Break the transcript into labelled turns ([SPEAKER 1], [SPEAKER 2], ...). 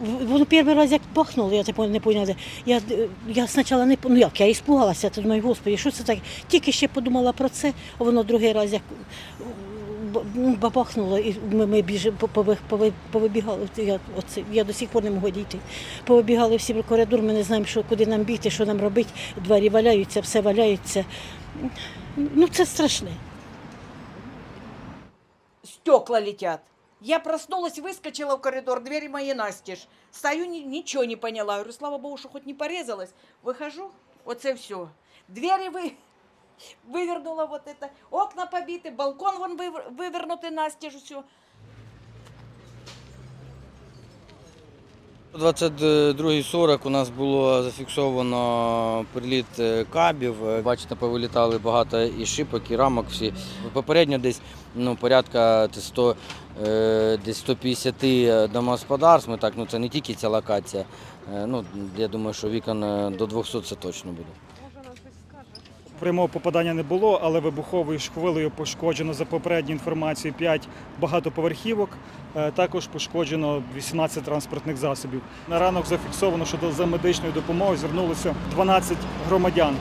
[SPEAKER 1] Воно перший раз як бахнуло, я типу не поняла. Я, я спочатку не ну як, я іспугалася, то думаю, господи, що це таке? Тільки ще подумала про це, а воно другий раз як е, б- ну, бабахнуло, і ми, ми біжимо, пови- пови- повибігали. Я, оце, я до сих пор не можу дійти. Повибігали всі в коридор, ми не знаємо, що, куди нам бігти, що нам робити. Двері валяються, все валяється. Ну це страшне.
[SPEAKER 2] стекла летят. Я проснулась, выскочила в коридор, двери мои настежь. Стою, ни- ничего не поняла. Говорю, слава богу, что хоть не порезалась. Выхожу, вот это все. Двери вы, вывернула вот это. Окна побиты, балкон вон вывер- вывернутый настежь, все.
[SPEAKER 3] 22.40 у нас було зафіксовано приліт е, кабів. Е, Бачите, повилітали багато і шипок, і рамок всі. Попередньо десь ну, порядка 100, е, десь 150 домогосподарств. Ми так, ну, це не тільки ця локація. Ну, я думаю, що вікон до 200 це точно буде.
[SPEAKER 4] Прямого попадання не було, але вибуховою хвилею пошкоджено за попередньою інформацією 5 багатоповерхівок. Е, Також пошкоджено 18 транспортних засобів. На ранок зафіксовано, що за медичною допомогою звернулося 12 громадян.